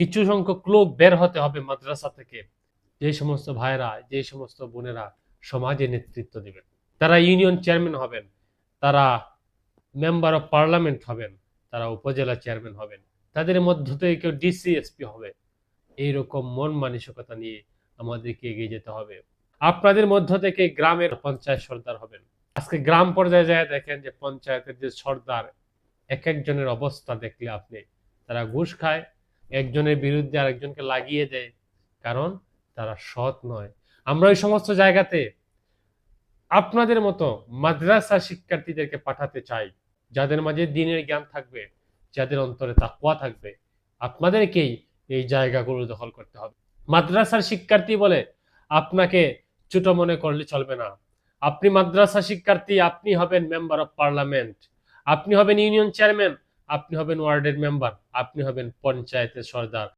কিছু সংখ্যক লোক বের হতে হবে মাদ্রাসা থেকে। যে সমস্ত ভাইরা, যে সমস্ত বোনেরা সমাজে নেতৃত্ব দিবেন, তারা ইউনিয়ন চেয়ারম্যান হবেন, তারা মেম্বার অফ পার্লামেন্ট হবেন, তারা উপজেলা চেয়ারম্যান হবেন, তাদের মধ্য থেকে কেউ ডিসি এসপি হবে। এইরকম মন মানসিকতা নিয়ে আমাদেরকে এগিয়ে যেতে হবে। আপনাদের মধ্য থেকে গ্রামের পঞ্চায়েত সর্দার হবেন। আজকে গ্রাম পর্যায়ে যায় দেখেন যে পঞ্চায়েতের যে সর্দার, এক একজনের অবস্থা দেখলে আপনি তারা ঘুষ খায় একজনের বিরুদ্ধে আরেকজনকে লাগিয়ে দেয়, কারণ তারা সৎ নয়। আমরা ওই সমস্ত জায়গাতে আপনাদের মতো মাদ্রাসা শিক্ষার্থীদেরকে পাঠাতে চাই, যাদের মাঝে দিনের জ্ঞান থাকবে, যাদের অন্তরে তাকুয়া থাকবে। আপনাদেরকেই এই জায়গাগুলো দখল করতে হবে। মাদ্রাসার শিক্ষার্থী বলে আপনাকে ছোট মনে করলে চলবে না। আপনি মাদ্রাসা শিক্ষার্থী, আপনি হবেন মেম্বার অফ পার্লামেন্ট আপনি হবেন ইউনিয়ন চেয়ারম্যান আপনি হবেন ওয়ার্ডের মেম্বার আপনি হবেন পঞ্চায়েতের সর্দার।